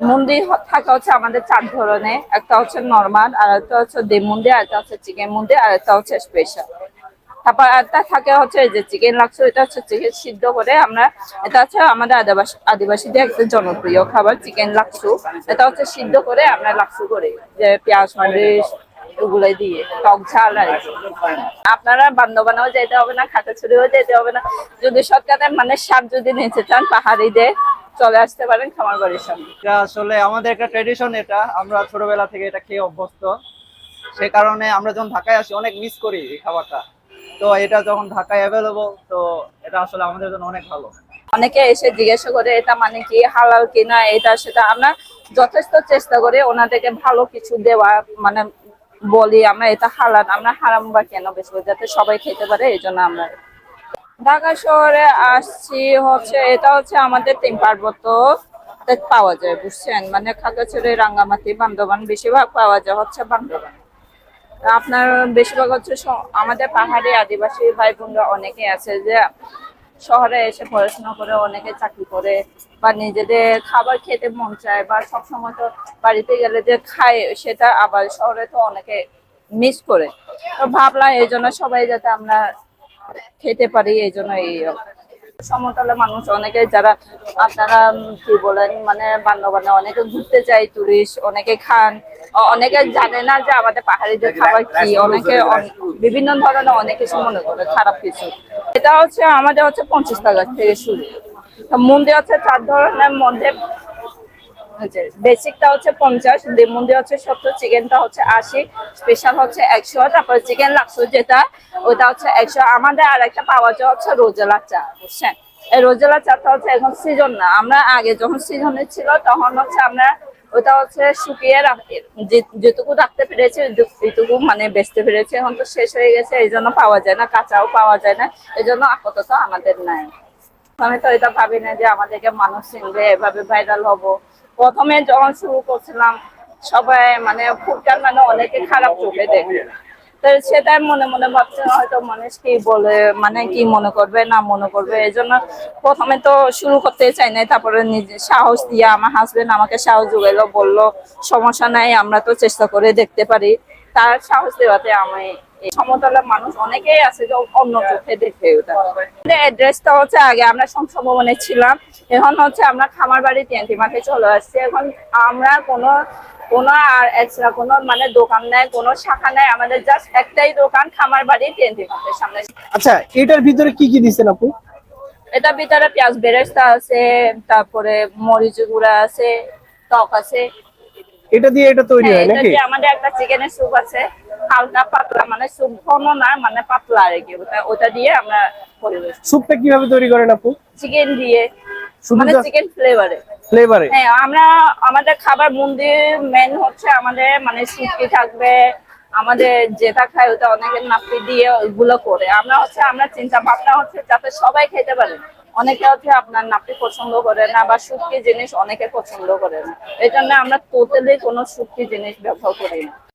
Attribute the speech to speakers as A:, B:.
A: মুন্দি হ- থাকে হচ্ছে আমাদের চার ধরনের। একটা হচ্ছে নর্মাল আর একটা হচ্ছে ডিম মুন্দি আর একটা হচ্ছে চিকেন মুন্দি আর একটা হচ্ছে স্পেশাল তারপর একটা থাকে হচ্ছে যে চিকেন লাক্সু এটা হচ্ছে চিকেন সিদ্ধ করে আমরা, এটা হচ্ছে আমাদের আদিবাসী আদিবাসীদের একটা জনপ্রিয় খাবার চিকেন লাক্সু এটা হচ্ছে সিদ্ধ করে আমরা লাক্সু করি, যে পেঁয়াজ, মরিচ ওগুলো দিয়ে, টক ঝাল আর আপনারা বান্দবানেও যেতে হবে না, খাটাছড়িও যেতে হবে না। যদি সরকারের মানে স্বাদ যদি নিতে চান পাহাড়িদের চলে আসতে পারেন খামার বাড়ির সামনে।
B: এটা আসলে আমাদের একটা ট্রেডিশন এটা। আমরা ছোটবেলা থেকে এটা খেয়ে অভ্যস্ত। সে কারণে আমরা যখন ঢাকায় আসি অনেক মিস করি এই খাবারটা। তো এটা যখন ঢাকায় অ্যাভেলেবল তো এটা আসলে আমাদের জন্য অনেক ভালো।
A: অনেকে এসে জিজ্ঞাসা করে এটা মানে কি? হালাল কিনা এটা সেটা? আমরা যথেষ্ট চেষ্টা করি ওনাদেরকে ভালো কিছু দেওয়া। মানে বলি আমরা এটা হালাল আমরা হারাম বা কেন বেশি যাতে সবাই খেতে পারে এই জন্য আমরা ঢাকা শহরে আসছি হচ্ছে, এটা হচ্ছে আমাদের তিন পার্বত্য পাওয়া যায়, বুঝছেন? মানে খাগড়াছড়ি, রাঙ্গামাটি, বান্দরবান বেশিরভাগ পাওয়া যায় হচ্ছে বান্দরবান। আপনার বেশিরভাগ হচ্ছে আমাদের পাহাড়ি আদিবাসী ভাই বোনরা অনেকে আছে যে শহরে এসে পড়াশোনা করে, অনেকে চাকরি করে বা নিজেদের খাবার খেতে মন চায় বা সবসময় তো বাড়িতে গেলে যে খায়, সেটা আবার শহরে তো অনেকে মিস করে। তো ভাবলাম এই জন্য সবাই যাতে আমরা খেতে পারি এই জন্য এই সমতলে মানুষ অনেকে যারা আপনারা কি বলেন মানে বান্ধবানে অনেকে ঘুরতে যায় টুরিস্ট অনেকে খান। অনেকে জানে না যে আমাদের পাহাড়িদের খাবার কি অনেকে অন- বিভিন্ন ধরনের অনেক কিছু মনে করে খারাপ কিছু। এটা হচ্ছে আমাদের হচ্ছে পঞ্চাশ টাকা থেকে শুরু। মন্দির হচ্ছে চার ধরনের মধ্যে বেসিকটা হচ্ছে পঞ্চাশ ডিম হচ্ছে সত্তর, চিকেনটা হচ্ছে আশি, স্পেশাল হচ্ছে একশো, তারপর চিকেন লাক্সো যেটা, ওটা হচ্ছে একশো। আমাদের আর একটা পাওয়া যায় হচ্ছে রোজেলা চা, বুঝছেন? এই রোজেলা চাটা হচ্ছে এখন সিজন না। আমরা আগে যখন সিজনে ছিল, তখন হচ্ছে আমরা ওটা হচ্ছে শুকিয়ে যেটুকু রাখতে পেরেছি এইটুকু মানে বেচতে পেরেছি। এখন তো শেষ হয়ে গেছে এই জন্য পাওয়া যায় না, কাঁচাও পাওয়া যায় না। এই জন্য আপাতত আমাদের নাই। আমি তো এটা ভাবি না যে আমাদেরকে মানুষ চিনবে, এভাবে ভাইরাল হব। প্রথমে যখন শুরু করছিলাম, সবাই মানে ফুটকার মানে অনেকে খারাপ চোখে দেখে। তো সেটাই মনে মনে ভাবছে, হয়তো মানুষ কি বলে মানে কি মনে করবে, না মনে করবে। এই জন্য প্রথমে তো শুরু করতে চাই নাই, তারপরে নিজে সাহস দিয়ে আমার হাজবেন্ড আমাকে সাহস যোগাইলো বলল, সমস্যা নাই, আমরা তো চেষ্টা করে দেখতে পারি। তার সাহস দেওয়াতে আমি এই সমতলের মানুষ অনেকেই আছে যে অন্য চোখে দেখে ওটা। অ্যাড্রেসটা হচ্ছে আগে আমরা সংসদ ভবনে ছিলাম এখন হচ্ছে আমরা খামার বাড়ি টিএনটি মাঠে চলে আসছি। এখন আমরা কোনো কোনো আর এক্সট্রা কোনো মানে দোকান নেই কোনো শাখা নেই আমাদের জাস্ট একটাই দোকান খামার বাড়ি টিএনটি মাঠের সামনে।
C: আচ্ছা এটার ভিতরে কি কি দিচ্ছেন আপু?
A: এটা ভিতরে পেঁয়াজ বেরেস্তা আছে তারপরে মরিচ গুঁড়া আছে টক আছে।
C: এটা দিয়ে এটা তৈরি
A: হ্যাঁ,
C: হয়
A: এটা
C: নাকি?
A: দিয়ে আমাদের একটা চিকেনের স্যুপ আছে। হালকা পাতলা মানে স্যুপ ঘন না মানে পাতলা আর কি। ওটা ওটা দিয়ে আমরা পরিবেশ
C: স্যুপটা কীভাবে তৈরি করেন আপু?
A: চিকেন দিয়ে। মানে চিকেন ফ্লেভারে
C: ফ্লেভারে
A: হ্যাঁ আমরা আমাদের খাবার মন্দির মেন হচ্ছে আমাদের মানে সুটকি থাকবে। আমাদের যেটা খায় ওটা অনেকের নাপি দিয়ে ওইগুলো করে। আমরা হচ্ছে আমরা চিন্তা ভাবনা হচ্ছে যাতে সবাই খেতে পারে। অনেকে হচ্ছে আপনার নাপি পছন্দ করে না বা শুটকি জিনিস অনেকে পছন্দ করে না। এই জন্য আমরা টোটালি কোনো শুটকি জিনিস ব্যবহার করি না।